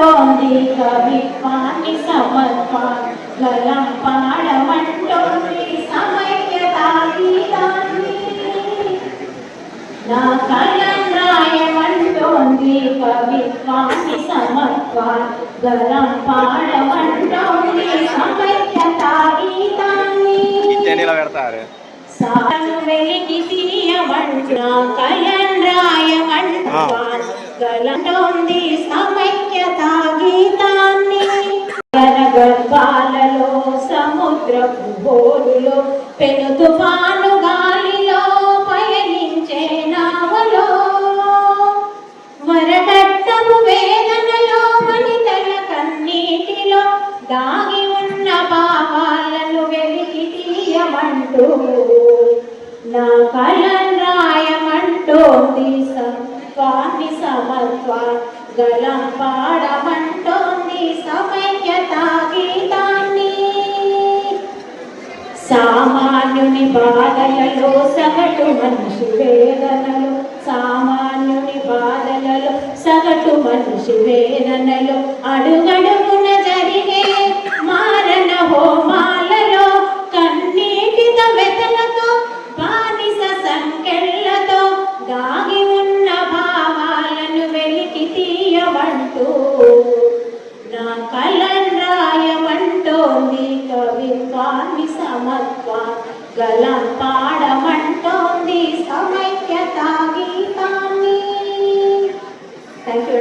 పాడమంటోంది కవిత్వాన్ని సమత్వం పాడమంటోంది సమైక్యతా గీతాన్ని నా కలం రాయమంటోంది కవిత్వాన్ని సమత్వం గలం పాడమంటోంది సమైక్యతా గీతాన్ని చెన్నీలో పెడతారు? సాను వెలికి తీయమంటున్నా కలం రాయమంటున్నా గలంటోంది సమైక్యత గర్భాలలో సముద్రపు బోరులో పెను తుఫాను గాలిలో పయనించే నావలో. వరకట్టము వేదనలో మనితల కన్నీటిలో దాగి ఉన్న పాపాలను వెలికి తీయమంటూ. నా కలం రాయమంటోంది సత్వాన్ని సమత్వ గలం పాడమంటూ సామాన్యుని బాధలలో సగటు మనిషి వేదనలు సామాన్యుని బాధలలో సగటు మనిషి వేదనలు అడుగడుగున రాయమంటోంది కవి కావి సమత్వ. గలం పాడమంటోంది సమైక్యత గీతాన్ని. Thank you